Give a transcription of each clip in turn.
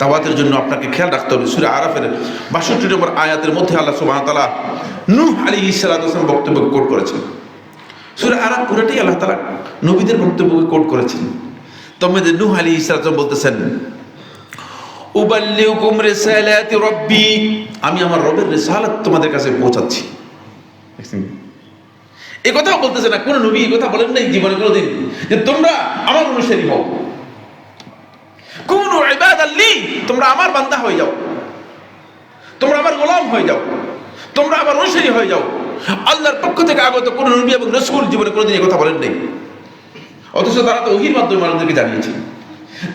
দাওয়াতের জন্য আপনাকে খেয়াল রাখতে হবে। সুরে আরাফের বাষট্টি নম্বর আয়াতের মধ্যে আল্লাহ সুবাহ তালা নূহ আলী ইসালাম বক্তব্য কোট করেছেন। সুরে আরাফ পুরাটাই আল্লাহ তালা নবীদের বক্তব্যকে কোট করেছেন। তবে নূহ আলী ইসালাম বলতেছেন উবাল্লিউকুম রিসালাতি রব্বি আমি আমার রবের রিসালাত তোমাদের কাছে পৌঁছাচ্ছি? এই কথাও বলতেছে না, কোন নবী এই কথা বলেন নাই জীবনে কোনোদিন যে তোমরা আমার অনুসারী হও কোন ইবাদাল্লি তোমরা আমার বান্দা হয়ে যাও। তোমরা আমার গোলাম হয়ে যাও। তোমরা আমার অনুসারী হয়ে যাও। আল্লাহর পক্ষ থেকে আগত কোন নবী এবং রসুল জীবনে কোনোদিন কথা বলেন নাই। অথচ তারা তো ওহির মাধ্যমে মানুষদেরকে জানিয়েছে।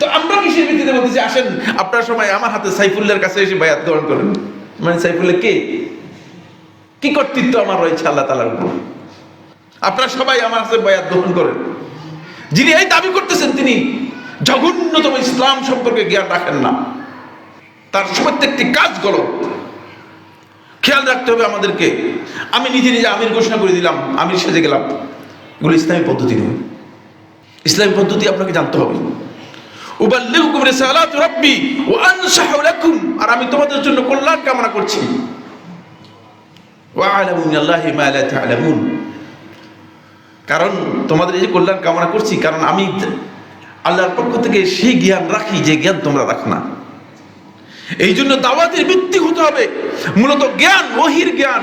তো আমরা কিসের ভিত্তিতে বলতেছি আসেন, আপনার সময় আমার হাতে সাইফুল্লাহর কাছে এসে বায়াত গ্রহণ করেন। মানে সাইফুল্লাহ কে? কি কর্তৃত্ব আমার রয়েছে আল্লাহ তালার উপর? আপনারা সবাই আমার হাতে বয়াত গ্রহণ করেন। যিনি এই দাবি করতেছেন, তিনি জঘন্যতম ইসলাম সম্পর্কে জ্ঞান রাখেন না। তার প্রত্যেকটি কাজ গলত খেয়াল রাখতে হবে আমাদেরকে। আমি নিজে নিজে আমির ঘোষণা করে দিলাম, আমির সেজে গেলাম। এগুলো ইসলামী পদ্ধতি নয়। ইসলামী পদ্ধতি আপনাকে জানতে হবে। আর আমি তোমাদের জন্য কল্যাণ কামনা করছি। কারণ তোমাদের এই যে কল্যাণ কামনা করছি, কারণ আমি আল্লাহর পক্ষ থেকে সেই জ্ঞান রাখি যে জ্ঞান তোমরা রাখ না। এই জন্য দাওয়াতের ভিত্তি হতে হবে। মূলত জ্ঞান ওহির জ্ঞান